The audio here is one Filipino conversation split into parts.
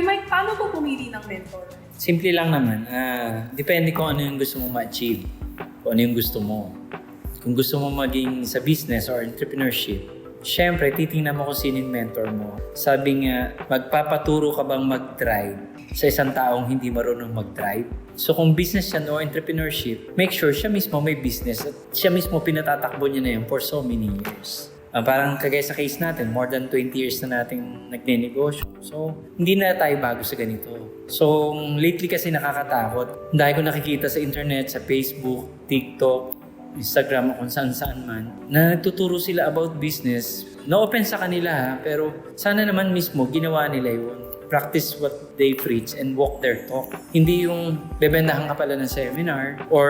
Kuya Mike, paano po pumili ng mentor? Simple lang naman. Ah, depende kung ano yung gusto mo ma-achieve. Kung ano yung gusto mo. Kung gusto mo maging sa business or entrepreneurship, syempre, titingnan mo kung sino yung mentor mo. Sabi nga, magpapaturo ka bang mag-drive sa isang taong hindi marunong mag-drive? So kung business yan o entrepreneurship, make sure siya mismo may business at siya mismo pinatatakbo niya na yun for so many years. Ah, parang kagaya sa case natin, more than 20 years na nating nagne-negosyo. So, hindi na tayo bago sa ganito. So, lately kasi nakakatakot. Dahil ko nakikita sa internet, sa Facebook, TikTok, Instagram o kung saan saan man, na nagtuturo sila about business. No offense sa kanila ha, pero sana naman mismo ginawa nila yun. Practice what they preach and walk their talk. Hindi yung bebendahan ka pala ng seminar or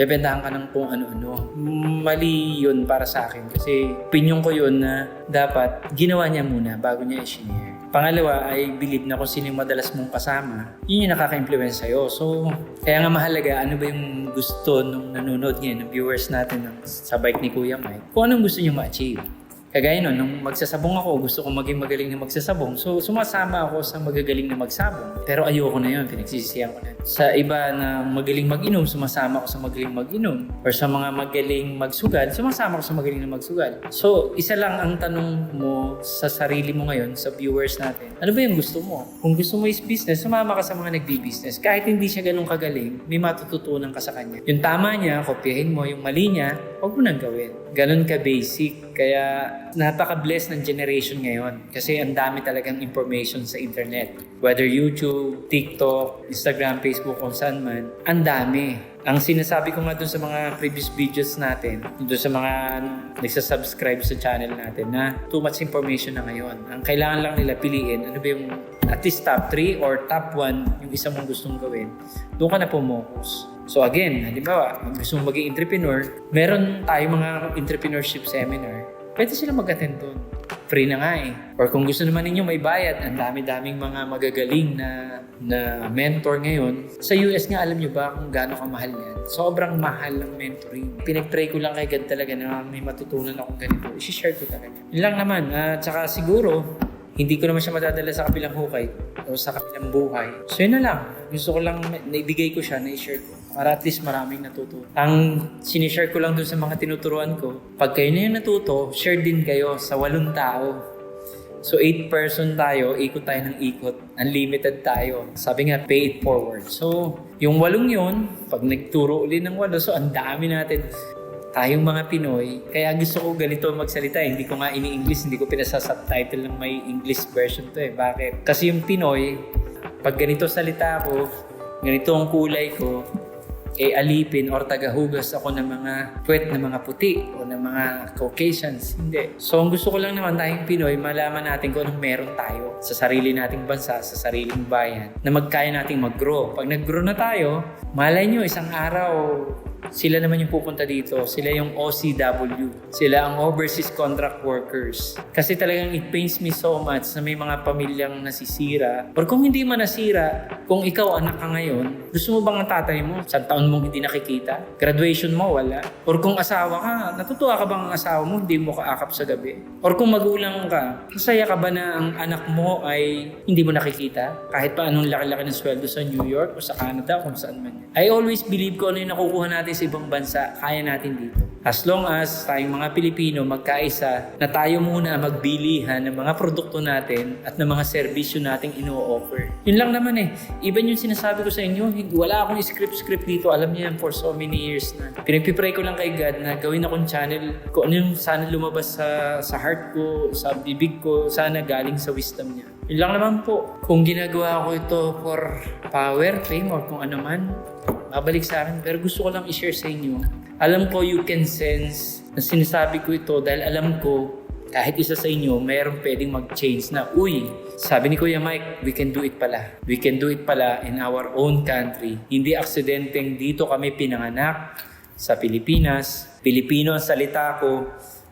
bebendahan ka ng kung ano-ano. Mali yun para sa akin kasi opinion ko yun na dapat ginawa niya muna bago niya i-share. Pangalawa, I believe na kung sino yung madalas mong kasama, yun yung nakaka-influence sa'yo. So, kaya nga mahalaga, ano ba yung gusto nung nanonood ngayon, ng viewers natin ng, sa bike ni Kuya Mike, kung anong gusto nyo ma-achieve. Kagaya nun, nung magsasabong ako, gusto ko maging magaling na magsasabong. So, sumasama ako sa magagaling na magsabong. Pero ayoko na yun, pinagsisisihan ko na. Sa iba na magaling mag-inom, sumasama ako sa magaling mag-inom. Or sa mga magaling magsugal, sumasama ako sa magaling na magsugal. So, isa lang ang tanong mo sa sarili mo ngayon, sa viewers natin. Ano ba yung gusto mo? Kung gusto mo is business, sumama ka sa mga nagbi-business. Kahit hindi siya ganun kagaling, may matututunan ka sa kanya. Yung tama niya, kopyahin mo. Yung mali niya, huwag mo nang gawin. Ganun ka basic. Kaya napaka-bless ng generation ngayon. Kasi ang dami talagang information sa internet. Whether YouTube, TikTok, Instagram, Facebook, kung saan man. Ang dami. Ang sinasabi ko nga dun sa mga previous videos natin, dun sa mga nagsasubscribe sa channel natin na too much information na ngayon. Ang kailangan lang nila piliin, ano ba yung at least top 3 or top 1 yung isa mong gustong gawin. Doon ka na pumokus. So again, halimbawa, gusto mong maging entrepreneur, meron tayong mga entrepreneurship seminar. Pwede sila mag-attend doon. Free na nga eh. Or kung gusto naman ninyo may bayad, ang dami-daming mga magagaling na, na mentor ngayon. Sa US nga, alam nyo ba kung gaano kamahal yan? Sobrang mahal ng mentoring. Pinag-try ko lang kay God talaga na may matutunan akong ganito. I-share ko talaga. Yun lang naman. At saka siguro, hindi ko naman siya madadala sa kabilang hukay o sa kabilang buhay. So yun na lang. Gusto ko lang, naibigay ko siya, na-share ko. Para at least maraming natuto. Ang sinishare ko lang dun sa mga tinuturuan ko, pag kayo na yung natuto, share din kayo sa walong tao. So, eight person tayo, ikot tayo ng ikot. Unlimited tayo. Sabi nga, pay it forward. So, yung walong yun, pag nagturo uli ng walo, so ang dami natin tayong mga Pinoy. Kaya gusto ko ganito magsalita. eh. Hindi ko nga ini-English, hindi ko pinasa-subtitle ng may English version to eh. Bakit? Kasi yung Pinoy, pag ganito salita ko, ganito ang kulay ko, eh alipin or tagahugas ako ng mga puwet na mga puti o ng mga Caucasians. Hindi. So, ang gusto ko lang naman tayong Pinoy, malaman natin kung anong meron tayo sa sarili nating bansa, sa sariling bayan, na magkaya nating mag-grow. Pag nag-grow na tayo, malay nyo, isang araw, sila naman yung pupunta dito. Sila yung OCW. Sila ang Overseas Contract Workers. Kasi talagang it pains me so much na may mga pamilyang nasisira. Or kung hindi man nasira, kung ikaw anak ka ngayon, gusto mo bang ang tatay mo? Sa taon mong hindi nakikita? Graduation mo, wala. Or kung asawa ka, natutuwa ka bang ang asawa mo, hindi mo kaakap sa gabi? Or kung magulang ka, masaya ka ba na ang anak mo ay hindi mo nakikita? Kahit pa anong laki-laki ng sweldo sa New York o sa Canada o kung saan man. I always believe ko ano yung nakukuha natin sa ibang bansa, kaya natin dito. As long as tayong mga Pilipino magkaisa na tayo muna magbilihan ng mga produkto natin at ng mga serbisyo nating ino-offer. Yun lang naman eh. Even yung sinasabi ko sa inyo, wala akong script-script dito. Alam niyo yan for so many years na. Pinagpipray ko lang kay God na gawin akong channel kung ano yung sana lumabas sa, sa heart ko, sa bibig ko, sana galing sa wisdom niya. Yun lang naman po. Kung ginagawa ko ito for power, fame, or kung ano man, babalik sa akin. Pero gusto ko lang i-share sa inyo. Alam ko you can sense na sinasabi ko ito dahil alam ko kahit isa sa inyo, mayroong pwedeng mag-change na, uy, sabi ni Kuya Mike, we can do it pala. We can do it pala in our own country. Hindi aksidenteng dito kami pinanganak sa Pilipinas. Pilipino ang salita ko,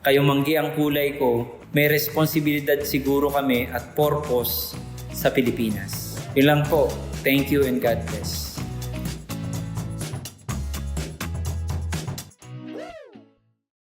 kayo manggi ang kulay ko. May responsibilidad siguro kami at purpose sa Pilipinas. Yun lang po. Thank you and God bless.